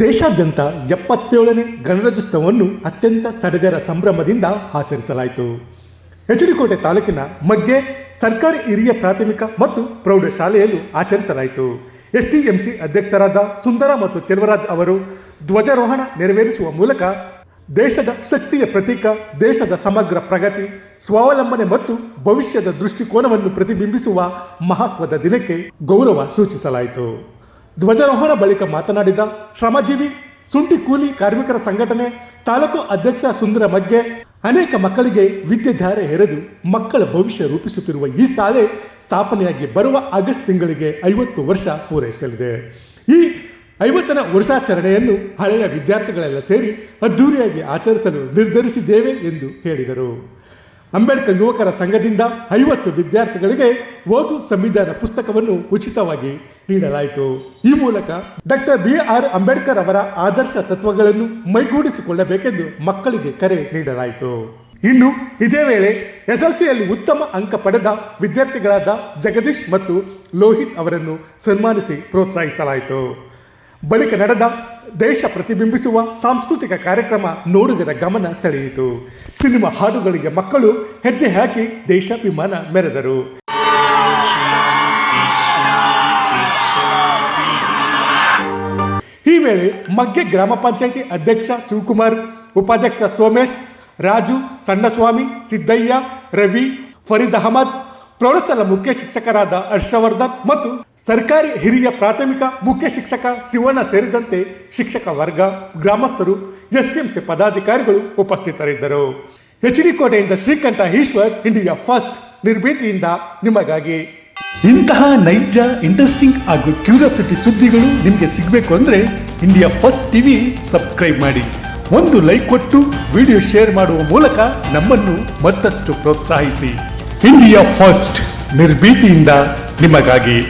ದೇಶಾದ್ಯಂತ ಎಪ್ಪತ್ತೇಳನೇ ಗಣರಾಜ್ಯೋತ್ಸವವನ್ನು ಅತ್ಯಂತ ಸಡಗರ ಸಂಭ್ರಮದಿಂದ ಆಚರಿಸಲಾಯಿತು. ಎಚಡಿಕೋಟೆ ತಾಲೂಕಿನ ಮಗ್ಗೆ ಸರ್ಕಾರಿ ಹಿರಿಯ ಪ್ರಾಥಮಿಕ ಮತ್ತು ಪ್ರೌಢಶಾಲೆಯಲ್ಲೂ ಆಚರಿಸಲಾಯಿತು. ಎಸ್ಟಿಎಂಸಿ ಅಧ್ಯಕ್ಷರಾದ ಸುಂದರ ಮತ್ತು ಚೆಲುವರಾಜ್ ಅವರು ಧ್ವಜಾರೋಹಣ ನೆರವೇರಿಸುವ ಮೂಲಕ ದೇಶದ ಶಕ್ತಿಯ ಪ್ರತೀಕ, ದೇಶದ ಸಮಗ್ರ ಪ್ರಗತಿ, ಸ್ವಾವಲಂಬನೆ ಮತ್ತು ಭವಿಷ್ಯದ ದೃಷ್ಟಿಕೋನವನ್ನು ಪ್ರತಿಬಿಂಬಿಸುವ ಮಹತ್ವದ ದಿನಕ್ಕೆ ಗೌರವ ಸೂಚಿಸಲಾಯಿತು. ಧ್ವಜಾರೋಹಣ ಬಳಿಕ ಮಾತನಾಡಿದ ಶ್ರಮಜೀವಿ, ಸುಂಟಿ ಕೂಲಿ ಕಾರ್ಮಿಕರ ಸಂಘಟನೆ, ತಾಲೂಕು ಅಧ್ಯಕ್ಷ ಸುಂದರ ಮಗ್ಗೆ, ಅನೇಕ ಮಕ್ಕಳಿಗೆ ವಿದ್ಯೆಧಾರೆ ಎರೆದು ಮಕ್ಕಳ ಭವಿಷ್ಯ ರೂಪಿಸುತ್ತಿರುವ ಈ ಶಾಲೆ ಸ್ಥಾಪನೆಯಾಗಿ ಬರುವ ಆಗಸ್ಟ್ ತಿಂಗಳಿಗೆ ಐವತ್ತು ವರ್ಷ ಪೂರೈಸಲಿದೆ. ಈ ಐವತ್ತನ ವರ್ಷಾಚರಣೆಯನ್ನು ಹಳೆಯ ವಿದ್ಯಾರ್ಥಿಗಳೆಲ್ಲ ಸೇರಿ ಅದ್ದೂರಿಯಾಗಿ ಆಚರಿಸಲು ನಿರ್ಧರಿಸಿದ್ದೇವೆ ಎಂದು ಹೇಳಿದರು. ಅಂಬೇಡ್ಕರ್ ಯುವಕರ ಸಂಘದಿಂದ ಐವತ್ತು ವಿದ್ಯಾರ್ಥಿಗಳಿಗೆ ಓದು ಸಂವಿಧಾನ ಪುಸ್ತಕವನ್ನು ಉಚಿತವಾಗಿ ನೀಡಲಾಯಿತು. ಈ ಮೂಲಕ ಡಾಕ್ಟರ್ ಬಿ ಆರ್ ಅಂಬೇಡ್ಕರ್ ಅವರ ಆದರ್ಶ ತತ್ವಗಳನ್ನು ಮೈಗೂಡಿಸಿಕೊಳ್ಳಬೇಕೆಂದು ಮಕ್ಕಳಿಗೆ ಕರೆ ನೀಡಲಾಯಿತು. ಇನ್ನು ಇದೇ ವೇಳೆ ಎಸ್ಎಲ್ಸಿಯಲ್ಲಿ ಉತ್ತಮ ಅಂಕ ಪಡೆದ ವಿದ್ಯಾರ್ಥಿಗಳಾದ ಜಗದೀಶ್ ಮತ್ತು ಲೋಹಿತ್ ಅವರನ್ನು ಸನ್ಮಾನಿಸಿ ಪ್ರೋತ್ಸಾಹಿಸಲಾಯಿತು. ಬಳಿಕ ನಡೆದ ದೇಶ ಪ್ರತಿಬಿಂಬಿಸುವ ಸಾಂಸ್ಕೃತಿಕ ಕಾರ್ಯಕ್ರಮ ನೋಡುಗರ ಗಮನ ಸೆಳೆಯಿತು. ಸಿನಿಮಾ ಹಾಡುಗಳಿಗೆ ಮಕ್ಕಳು ಹೆಜ್ಜೆ ಹಾಕಿ ದೇಶಾಭಿಮಾನ ಮೆರೆದರು. ಈ ವೇಳೆ ಮಗ್ಗೆ ಗ್ರಾಮ ಪಂಚಾಯಿತಿ ಅಧ್ಯಕ್ಷ ಶಿವಕುಮಾರ್, ಉಪಾಧ್ಯಕ್ಷ ಸೋಮೇಶ್, ರಾಜು ಸಣ್ಣಸ್ವಾಮಿ, ಸಿದ್ದಯ್ಯ, ರವಿ, ಫರೀದ್ ಅಹಮದ್, ಪ್ರೌಢಶಾಲಾ ಮುಖ್ಯ ಶಿಕ್ಷಕರಾದ ಹರ್ಷವರ್ಧನ್ ಮತ್ತು ಸರ್ಕಾರಿ ಹಿರಿಯ ಪ್ರಾಥಮಿಕ ಮುಖ್ಯ ಶಿಕ್ಷಕ ಶಿವಣ್ಣ ಸೇರಿದಂತೆ ಶಿಕ್ಷಕ ವರ್ಗ, ಗ್ರಾಮಸ್ಥರು ಎಸ್ಟಿಎಂಸಿ ಪದಾಧಿಕಾರಿಗಳು ಉಪಸ್ಥಿತರಿದ್ದರು. ಎಚ್ ಡಿ ಕೋಟೆಯಿಂದ ಶ್ರೀಕಂಠ ಈಶ್ವರ್, ಇಂಡಿಯಾ ಫಸ್ಟ್ ನಿರ್ಭೀತಿಯಿಂದ ನಿಮಗಾಗಿ. ಇಂತಹ ನೈಜ, ಇಂಟ್ರೆಸ್ಟಿಂಗ್ ಹಾಗೂ ಕ್ಯೂರಿಯಾಸಿಟಿ ಸುದ್ದಿಗಳು ನಿಮಗೆ ಸಿಗಬೇಕು ಅಂದರೆ ಇಂಡಿಯಾ ಫಸ್ಟ್ ಟಿವಿ ಸಬ್ಸ್ಕ್ರೈಬ್ ಮಾಡಿ. ಒಂದು ಲೈಕ್ ಕೊಟ್ಟು ವಿಡಿಯೋ ಶೇರ್ ಮಾಡುವ ಮೂಲಕ ನಮ್ಮನ್ನು ಮತ್ತಷ್ಟು ಪ್ರೋತ್ಸಾಹಿಸಿ. ಇಂಡಿಯಾ ಫಸ್ಟ್ ನಿರ್ಭೀತಿಯಿಂದ ನಿಮಗಾಗಿ.